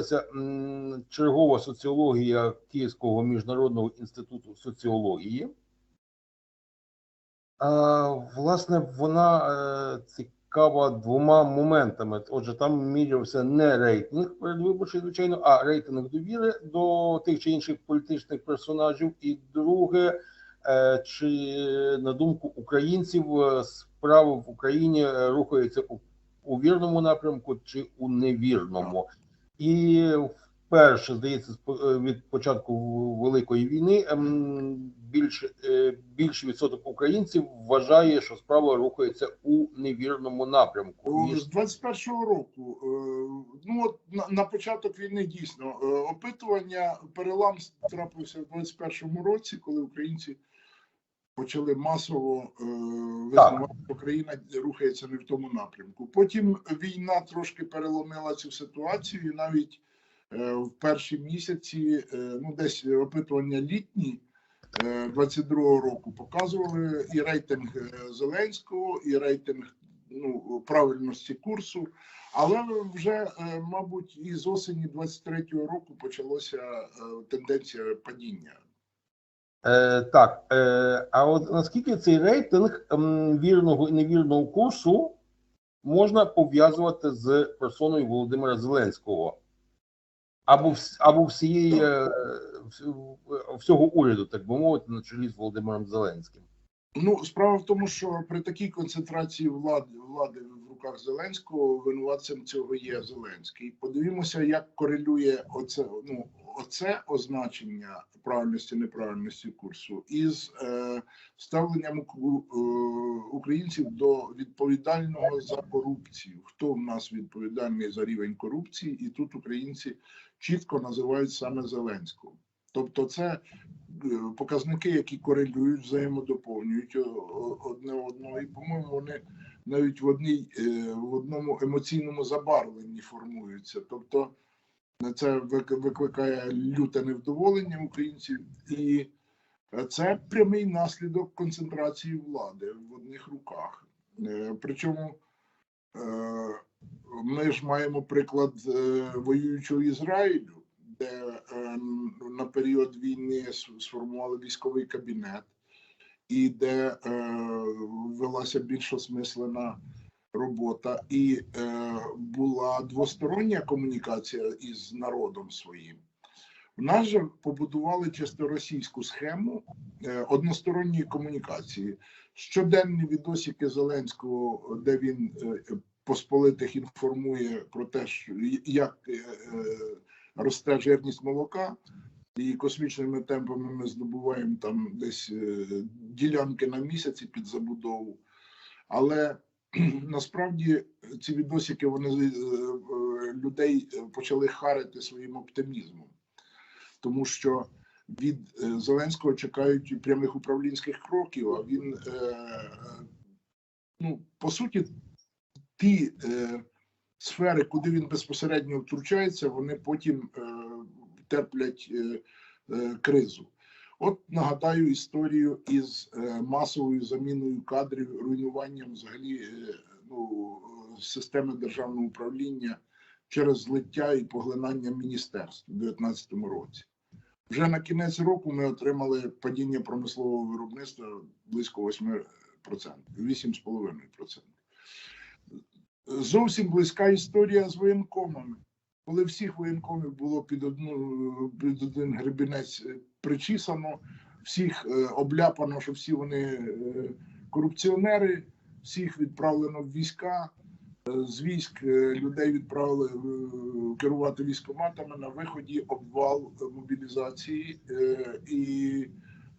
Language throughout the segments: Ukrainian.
Це чергова соціологія Київського міжнародного інституту соціології. Власне, вона е, цікава двома моментами. Отже, там мірявся не рейтинг передвиборчий, звичайно, а рейтинг довіри до тих чи інших політичних персонажів. І друге, е, чи на думку українців е, справи в Україні рухаються у, у вірному напрямку чи у невірному. І вперше, здається, е, від початку Великої війни ем, більше, е, більший відсоток українців вважає, що справа рухається у невірному напрямку. З 21-го року, е, ну от на, на початок війни дійсно е, опитування перелам трапився в 21-му році, коли українці почали масово е, визнавати, що країна рухається не в тому напрямку. Потім війна трошки переломила цю ситуацію, і навіть е, в перші місяці, е, ну десь опитування літні. е, 22-го року показували і рейтинг е, Зеленського, і рейтинг ну, правильності курсу. Але вже, е, мабуть, із осені 23-го року почалася е, тенденція падіння. Е, так, е, а от наскільки цей рейтинг ем, вірного і невірного курсу можна пов'язувати з персоною Володимира Зеленського? Або, або всієї е, всього уряду, так би мовити, на чолі з Володимиром Зеленським. Ну, справа в тому, що при такій концентрації влади, влади в руках Зеленського винуватцем цього є Зеленський. Подивімося, як корелює оце, ну, оце означення правильності неправильності курсу із е, ставленням е, українців до відповідального за корупцію. Хто в нас відповідальний за рівень корупції? І тут українці чітко називають саме Зеленського. Тобто, це е, показники, які корелюють, взаємодоповнюють одне одного, і по-моєму, вони навіть в одній е, в одному емоційному забарвленні формуються. Тобто це вик- викликає люте невдоволення українців, і це прямий наслідок концентрації влади в одних руках. Е, Причому е, ми ж маємо приклад е, воюючого Ізраїлю, де на період війни сформували військовий кабінет, і де велася більш осмислена робота, і е, була двостороння комунікація із народом своїм. В нас же побудували чисто російську схему е, односторонньої комунікації. Щоденні відосики Зеленського, де він е, посполитих інформує про те, що як е, е, росте жирність молока, і космічними темпами ми здобуваємо там десь е, ділянки на місяці під забудову. Але насправді ці відосики вони е, е, людей е, почали харити своїм оптимізмом, тому що від е, Зеленського чекають прямих управлінських кроків. А він е, е, ну по суті ті е, сфери, куди він безпосередньо втручається, вони потім е, терплять е, е, кризу. От нагадаю історію із е, масовою заміною кадрів, руйнуванням взагалі е, ну, системи державного управління через злиття і поглинання міністерств у 2019 році. Вже на кінець року ми отримали падіння промислового виробництва близько 8%, 8,5%. Зовсім близька історія з воєнкомами. Коли всіх воєнкомів було під одну під один гребінець причісано, всіх е, обляпано, що всі вони е, корупціонери, всіх відправлено в війська. Е, З військ людей відправили керувати військоматами на виході обвал мобілізації і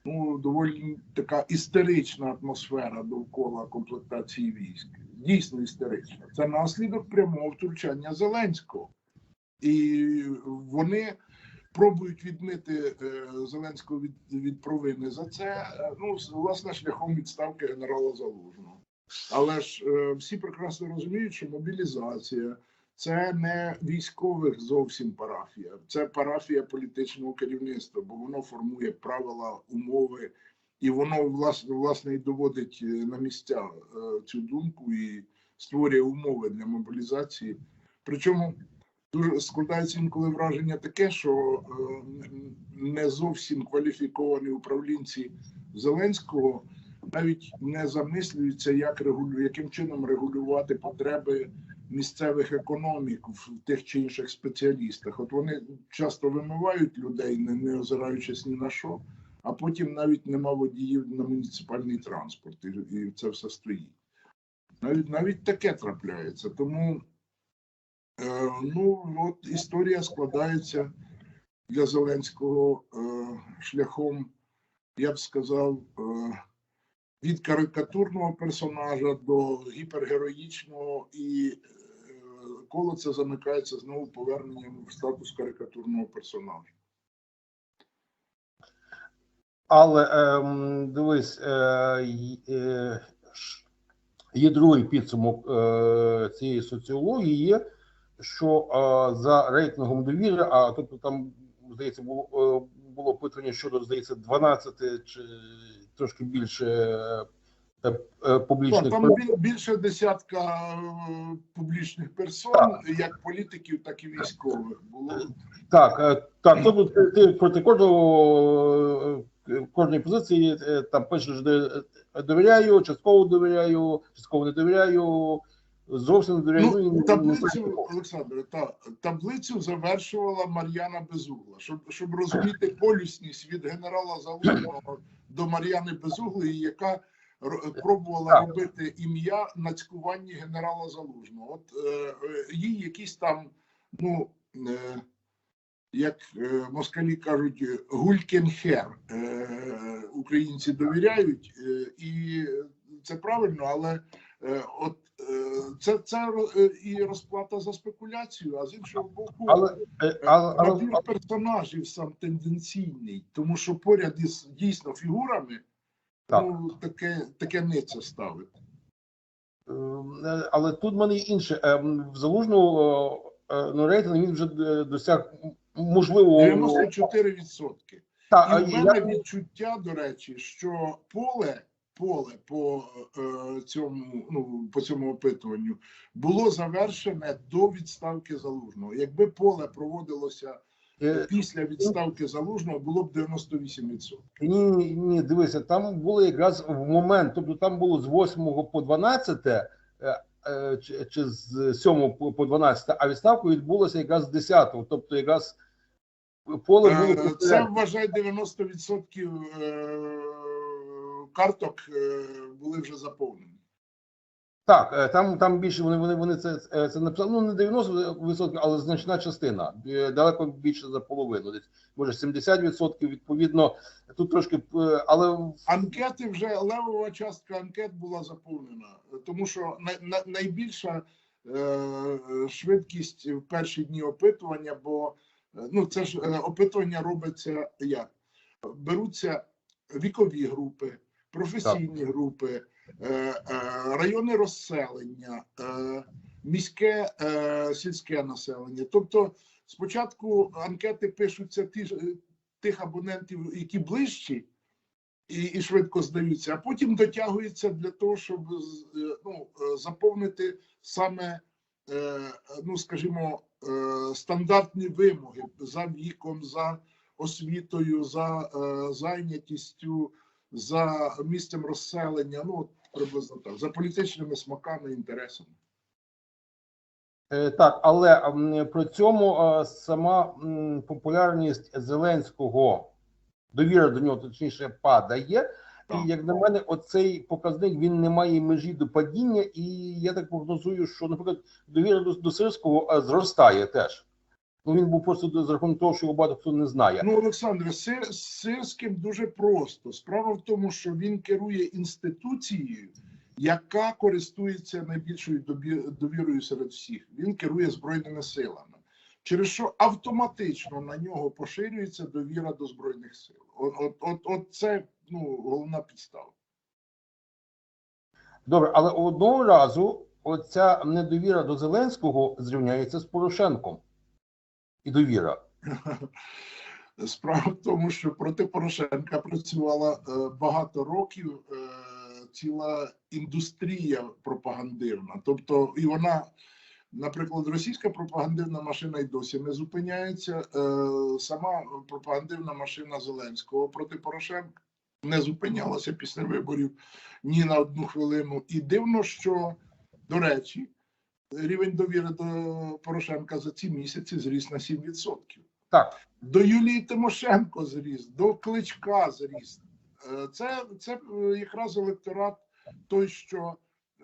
ну, доволі така істерична атмосфера довкола комплектації військ. Дійсно істерична. Це наслідок прямого втручання Зеленського. І вони пробують відмити е, Зеленського від, від провини за це. е, Ну, власне, шляхом відставки генерала Залужного. Але ж е, всі прекрасно розуміють, що мобілізація це не військових зовсім парафія, це парафія політичного керівництва, бо воно формує правила, умови, і воно власне власне і доводить на місця цю думку і створює умови для мобілізації. Причому дуже складається інколи враження таке, що е, не зовсім кваліфіковані управлінці Зеленського навіть не замислюються, як регулю, яким чином регулювати потреби місцевих економік в тих чи інших спеціалістах. От вони часто вимивають людей, не, не озираючись ні на що, а потім навіть нема водіїв на муніципальний транспорт, і, і це все стоїть. Навіть навіть таке трапляється. Тому ну от історія складається для Зеленського е, шляхом, я б сказав, е, від карикатурного персонажа до гіпергероїчного, і е, коло це замикається знову поверненням в статус карикатурного персонажа. Але ем, дивись, е, е, є другий підсумок е, цієї соціології, є, що е, за рейтингом довіри, а тут там, здається, було, е, було опитування щодо, здається, 12 чи трошки більше е, е, публічних там бі- більше десятка публічних персон, як політиків, так і військових було. Так, так, ти проти кожного кожної позиції там пишеш де е, довіряю, частково довіряю, частково не довіряю, зовсім не довіряю. Ну, не- не таблицю, знаю. Олександре, та, таблицю завершувала Мар'яна Безугла. Щоб, щоб розуміти полюсність від генерала Залужного до Мар'яни Безуглої, яка ро- пробувала Так. робити ім'я на цькуванні генерала Залужного. От е, е, їй якісь там, ну, е, як е, москалі кажуть, гулькенхер е, українці довіряють, е, і це правильно, але от е, це, це е, і розплата за спекуляцію, а з іншого боку, Але, е, але, але, персонажів сам тенденційний, тому що поряд із дійсно фігурами Так. ну, таке, таке ниця ставить. е, але тут в мене інше. Е, В залужного е, ну, рейтинг він вже е, досяг можливо. 94%. Та, І в мене я- відчуття, до речі, що поле, поле по е, цьому, ну по цьому опитуванню було завершене до відставки залужного. Якби поле проводилося е, після відставки залужного, було б 98%. Ні, ні, ні, дивися, там було якраз в момент, тобто там було з 8 по 12, е, е, чи, чи з 7 по- по 12, а відставка відбулася якраз з 10, тобто якраз поле було Е, Це вважає 90% е, карток е, були вже заповнені. Так, е, там, там більше вони, вони, вони це, е, це написали, ну не 90%, але значна частина, далеко більше за половину, десь може 70% відповідно, тут трошки, але Анкети вже левова частка анкет була заповнена, тому що най, най- найбільша е, швидкість в перші дні опитування, бо ну це ж опитування робиться як? Беруться вікові групи, професійні групи, е, е, райони розселення, е, міське сільське населення. Тобто, спочатку анкети пишуться тих абонентів, які ближчі і, і швидко здаються, а потім дотягується для того, щоб ну, заповнити саме, ну скажімо, стандартні вимоги за віком, за освітою, за зайнятістю, за місцем розселення. Ну приблизно так, за політичними смаками і інтересами. Е, Так, але при цьому е, сама популярність Зеленського, довіра до нього точніше падає. І як на мене, оцей показник він не має межі до падіння, і я так прогнозую, що, наприклад, довіра до, до Сирського е, зростає теж. Ну він був просто за рахунок того, що його багато хто не знає. Ну, Олександре, Сир, з Сирським дуже просто. Справа в тому, що він керує інституцією, яка користується найбільшою довірою серед всіх. Він керує збройними силами, через що автоматично на нього поширюється довіра до збройних сил. От, от, от, от це ну, головна підстава. Добре, але одного разу оця недовіра до Зеленського зрівняється з Порошенком. І довіра. Справа в тому, що проти Порошенка працювала е, багато років е, ціла індустрія пропагандивна. Тобто, і вона Наприклад, російська пропагандивна машина й досі не зупиняється. Е, Сама пропагандивна машина Зеленського проти Порошенка не зупинялася після виборів ні на одну хвилину. І дивно, що, до речі, рівень довіри до Порошенка за ці місяці зріс на 7%. Так. До Юлії Тимошенко зріс, до Кличка зріс. Е, Це, це е, якраз електорат той, що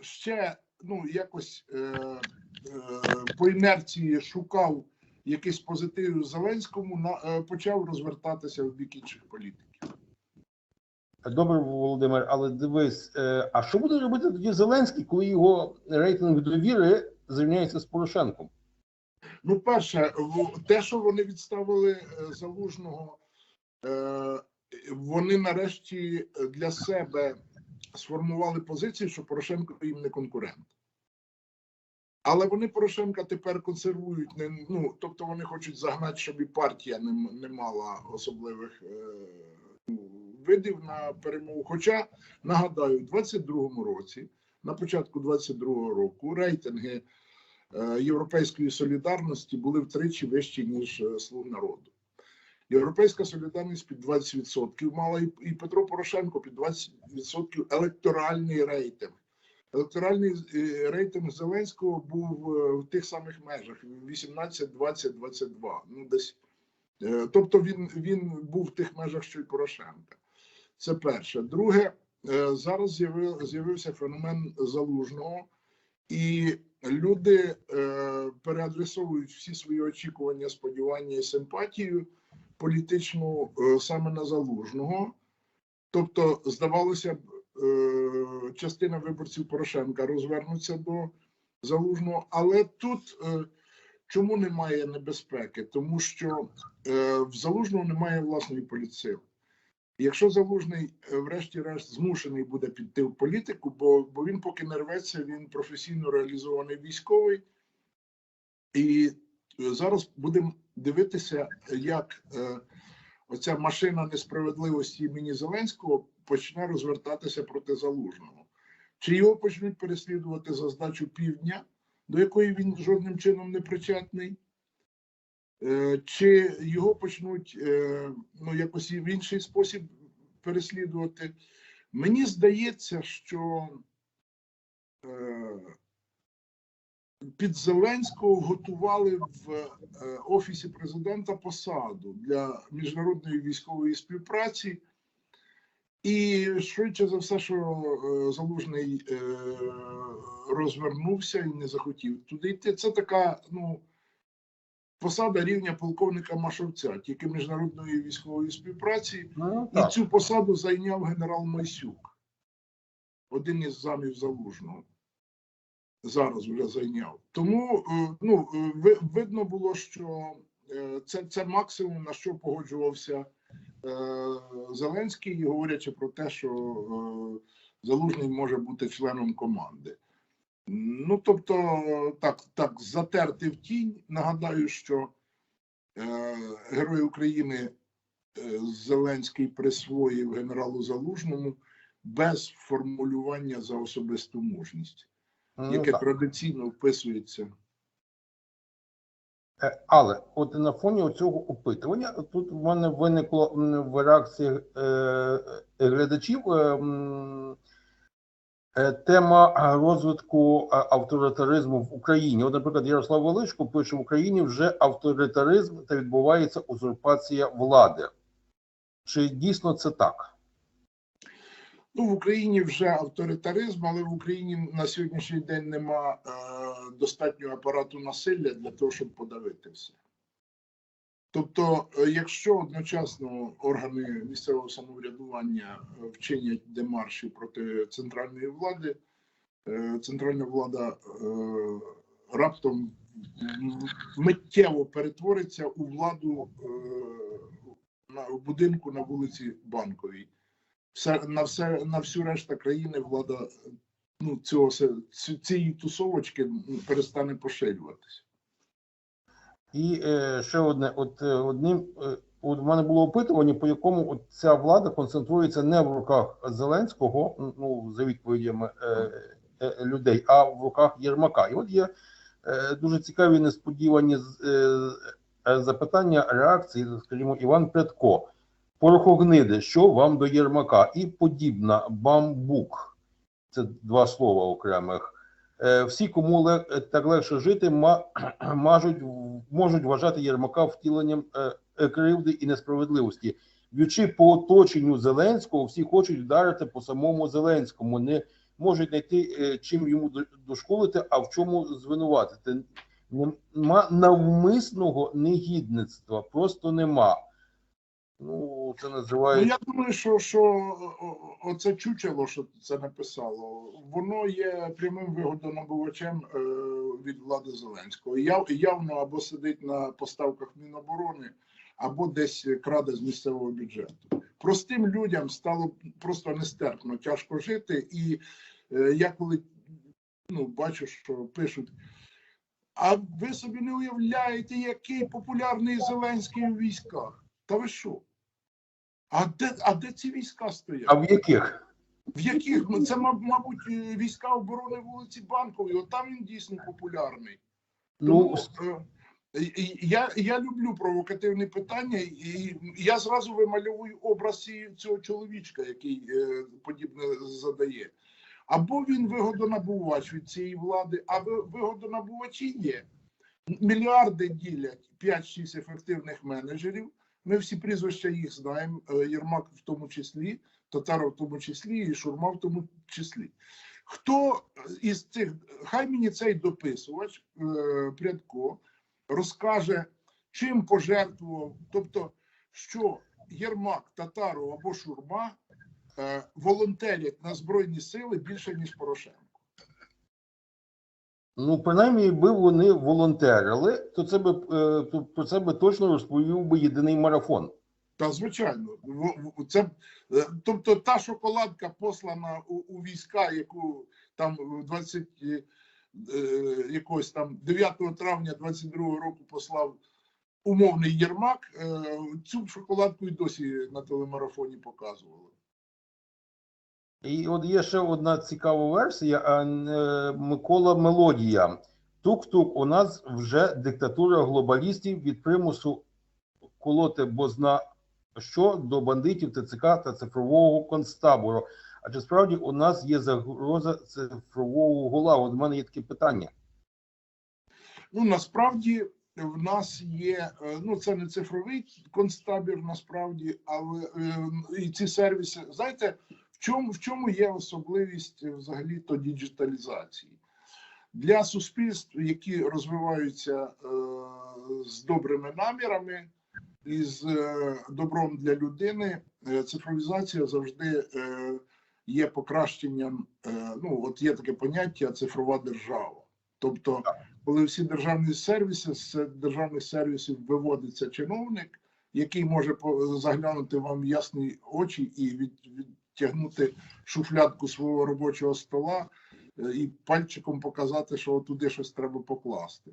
ще ну, якось е, е, по інерції шукав якийсь позитив Зеленському, на, е, почав розвертатися в бік інших політиків. Добре, Володимир, але дивись, е, а що буде робити тоді Зеленський, коли його рейтинг довіри зрівняється з Порошенком? Ну, перше, те, що вони відставили е, залужного, е, вони нарешті для себе сформували позицію, що Порошенко їм не конкурент. Але вони Порошенка тепер консервують, не, ну, тобто вони хочуть загнати, щоб і партія не, не мала особливих е, ну, видів на перемогу. Хоча, нагадаю, у 22-му році, на початку 22-го року, рейтинги Європейської солідарності були втричі вищі, ніж е, слуг народу. Європейська солідарність під 20% мала і, Петро Порошенко під 20% електоральний рейтинг. Електоральний е, рейтинг Зеленського був е, в тих самих межах 18, 20, 22. Ну, десь. Е, Тобто він, він був в тих межах, що й Порошенка. Це перше. Друге, е, зараз з'яви- з'явився феномен залужного, і люди е, переадресовують всі свої очікування, сподівання і симпатію політичну е, саме на залужного. Тобто, здавалося б, е, частина виборців Порошенка розвернуться до залужного, але тут е, чому немає небезпеки? Тому що е, в залужного немає власної політсили. Якщо залужний, е, врешті-решт, змушений буде піти в політику, бо, бо він поки не рветься, він професійно реалізований військовий, і е, зараз будемо дивитися, як е, оця машина несправедливості імені Зеленського почне розвертатися проти залужного. Чи його почнуть переслідувати за здачу півдня, до якої він жодним чином не причетний? Е, Чи його почнуть е, ну, якось в інший спосіб переслідувати? Мені здається, що е, під Зеленського готували в офісі президента посаду для міжнародної військової співпраці, і швидше за все, що залужний розвернувся і не захотів туди йти. Це така, ну. Посада рівня полковника Машовця, тільки міжнародної військової співпраці, Ну, і цю посаду зайняв генерал Майсюк, один із замів залужного. Зараз вже зайняв. Тому е, ну, е, ви- видно було, що е, це, це максимум, на що погоджувався Зеленський, говорячи про те, що Залужний може бути членом команди. Ну, тобто, так, так, затерти в тінь. Нагадаю, що е, Герой України е, Зеленський присвоїв генералу Залужному без формулювання за особисту мужність, Ну, яке так. традиційно вписується. Е, Але от на фоні цього опитування тут в мене виникло в реакції е, глядачів е, тема е, розвитку е, авторитаризму в Україні. От, наприклад, Ярослав Величко пише: в Україні вже авторитаризм та відбувається узурпація влади. Чи дійсно це так? Ну, в Україні вже авторитаризм, але в Україні на сьогоднішній день нема е, достатнього апарату насилля для того, щоб подавити все. Тобто, е, якщо одночасно органи місцевого самоврядування е, вчинять демарші проти центральної влади, е, центральна влада раптом миттєво перетвориться у владу на будинку на вулиці Банковій все на все на всю решта країни влада ну цього цієї тусовочки перестане поширюватися. І е, ще одне: от е, одним е, от в мене було опитування, по якому от ця влада концентрується не в руках Зеленського, ну за відповідями е, е, людей, а в руках Єрмака. І от є Е, Дуже цікаві несподівані е, е, запитання, реакції, скажімо, Іван Петко. Порохогниди, що вам до Єрмака? І подібна бамбук. Це два слова окремих. Е, Всі, кому ле- так легше жити, ма- мажуть, можуть вважати Єрмака втіленням е, е, кривди і несправедливості. Б'ючи по оточенню Зеленського, всі хочуть вдарити по самому Зеленському. Не можуть знайти, е, чим йому до- дошколити, а в чому звинуватити. Нема навмисного негідництва, просто нема. Ну, це Ну, я думаю, що, що оце чучело, що це написало, воно є прямим вигодонабувачем е, від влади Зеленського. Яв, явно або сидить на поставках Міноборони, або десь краде з місцевого бюджету. Простим людям стало просто нестерпно, тяжко жити. І е, я коли ну, бачу, що пишуть. А ви собі не уявляєте, який популярний Зеленський у військах? Та ви що? А де, а де ці війська стоять? А в яких? В яких? Ну, це, мабуть, е, війська оборони вулиці Банкової. От там він дійсно популярний. Ну, Тому, е, я, я люблю провокативні питання, і я зразу вимальовую образ цього чоловічка, який е, подібне задає. Або він вигодонабувач від цієї влади, або вигодонабувачі є. Мільярди ділять 5-6 ефективних менеджерів. Ми всі прізвища їх знаємо. е, Єрмак в тому числі, Татаров в тому числі, і Шурма в тому числі. Хто із цих, хай мені цей дописувач е, Прядко розкаже, чим пожертвував, тобто, що Єрмак, Татаров або Шурма е, волонтерять на Збройні Сили більше, ніж Порошенко. Ну, принаймні, якби вони волонтерили, то це би е, то про це би точно розповів би єдиний марафон. Та звичайно, це е, тобто та шоколадка послана у, у війська, яку там в 20 е, е, там 9 травня 22 року послав умовний Єрмак. Цю шоколадку і досі на телемарафоні показували. І от є ще одна цікава версія. е, Микола Мелодія. Тук-тук, у нас вже диктатура глобалістів від примусу колоти бозна що до бандитів ТЦК та цифрового концтабору. А чи справді у нас є загроза цифрового гола? От в мене є таке питання. Ну насправді в нас є е, ну це не цифровий концтабір, насправді, але е, і ці сервіси. Знаєте, в чому в чому є особливість е, взагалі то діджиталізації для суспільств, які розвиваються е, з добрими намірами і з е, добром для людини, е, цифровізація завжди е, є покращенням. Е, ну от є таке поняття цифрова держава, тобто коли всі державні сервіси з державних сервісів виводиться чиновник, який може заглянути вам в ясні очі і від, відтягнути шуфлядку свого робочого стола е, і пальчиком показати, що туди щось треба покласти.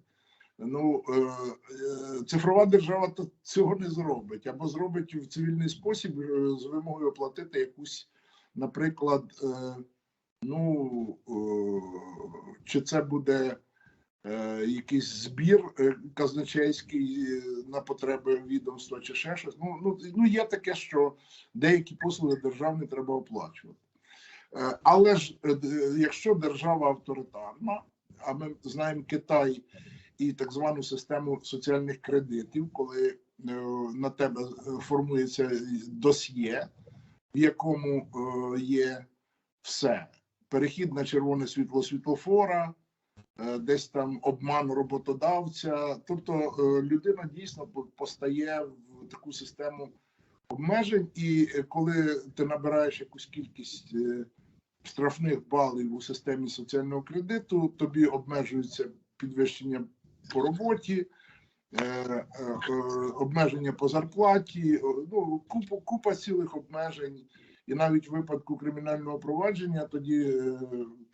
Ну, е, е, цифрова держава цього не зробить, або зробить в цивільний спосіб з вимогою оплатити якусь, наприклад, ну чи це буде якийсь збір е, казначейський е, на потреби відомства чи ще щось. Ну, ну, ну є таке, що деякі послуги державні треба оплачувати. Е, Але ж е, якщо держава авторитарна, а ми знаємо Китай і так звану систему соціальних кредитів, коли е, на тебе е, формується досьє, в якому е, є все: перехід на червоне світло світлофора, е, десь там обман роботодавця. Тобто е, людина дійсно постає в таку систему обмежень, і е, коли ти набираєш якусь кількість е, штрафних балів у системі соціального кредиту, тобі обмежується підвищення по роботі. е, е, е, Обмеження по зарплаті, ну купа, купа цілих обмежень, і навіть в випадку кримінального провадження тоді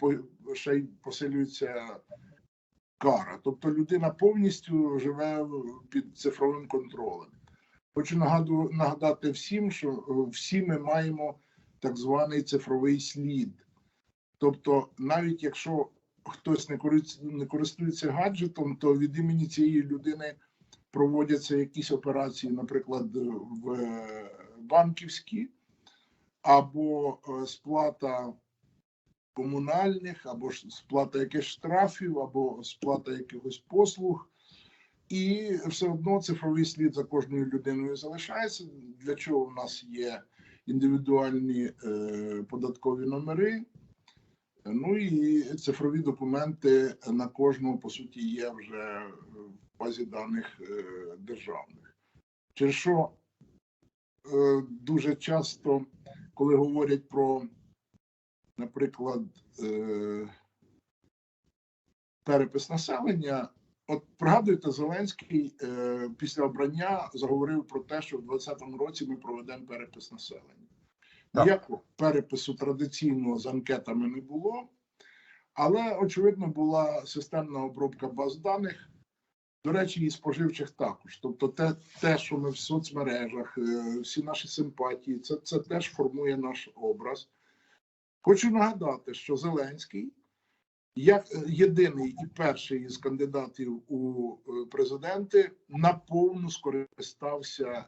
е, ще й посилюється кара. Тобто людина повністю живе під цифровим контролем. Хочу нагаду, нагадати всім, що е, всі ми маємо так званий цифровий слід. Тобто, навіть якщо хтось не користується, гаджетом, то від імені цієї людини проводяться якісь операції, наприклад, в е, банківські, або е, сплата комунальних, або сплата якихось штрафів, або сплата якихось послуг. І все одно цифровий слід за кожною людиною залишається. Для чого в нас є індивідуальні е, податкові номери? Ну і цифрові документи на кожного, по суті, є вже в базі даних е, державних. Через що е, дуже часто, коли говорять про, наприклад, е, перепис населення, от пригадуєте, Зеленський е, після обрання заговорив про те, що в 2020 році ми проведемо перепис населення. Ніякого перепису традиційного з анкетами не було, але очевидно була системна обробка баз даних. До речі, і споживчих також. Тобто, те, те, що ми в соцмережах, е, всі наші симпатії, це, це теж формує наш образ. Хочу нагадати, що Зеленський, як єдиний і перший із кандидатів у е, президенти, наповну скористався е,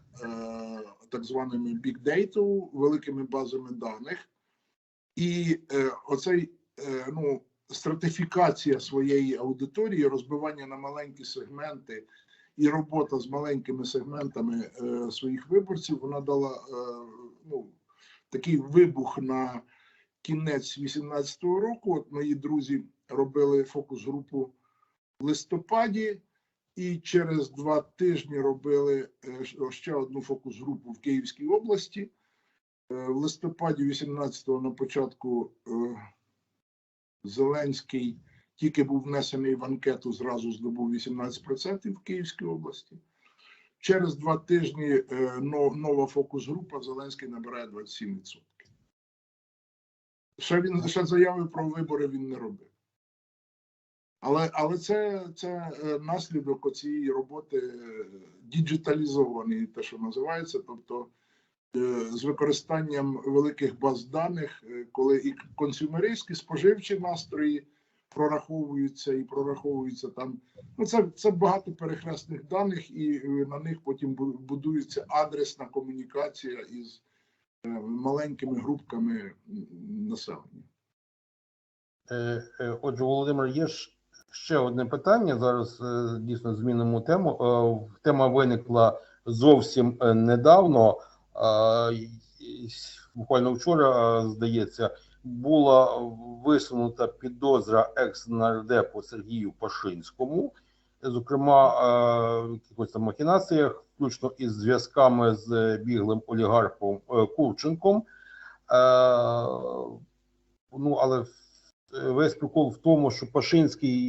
так званими бікдейту, великими базами даних. І е, оцей е, ну, стратифікація своєї аудиторії, розбивання на маленькі сегменти і робота з маленькими сегментами е, своїх виборців, вона дала е, ну, такий вибух на кінець 18-го року. От мої друзі робили фокус-групу в листопаді, і через два тижні робили е, ще одну фокус-групу в Київській області. Е, В листопаді 18-го на початку е, Зеленський тільки був внесений в анкету, зразу здобув 18% в Київській області. Через два тижні е, но- нова фокус-група Зеленський набирає 27%. Ще він ще заяви про вибори він не робив. Але, але це, це е, наслідок цієї роботи е, діджиталізованої, те, що називається, тобто з використанням великих баз даних, е, коли і консюмеристські споживчі настрої прораховуються і прораховуються там. Ну, це, це багато перехресних даних, і е, на них потім бу- будується адресна комунікація із е, маленькими групками населення. Е, е, Отже, Володимир, є ж ще одне питання. Зараз е, дійсно змінимо тему. Е, Тема виникла зовсім е, недавно. Буквально вчора, здається, була висунута підозра екс-нардепу Сергію Пашинському, зокрема, в якихось там махінаціях, включно із зв'язками з біглим олігархом е, Курченком. Ну, але весь прикол в тому, що Пашинський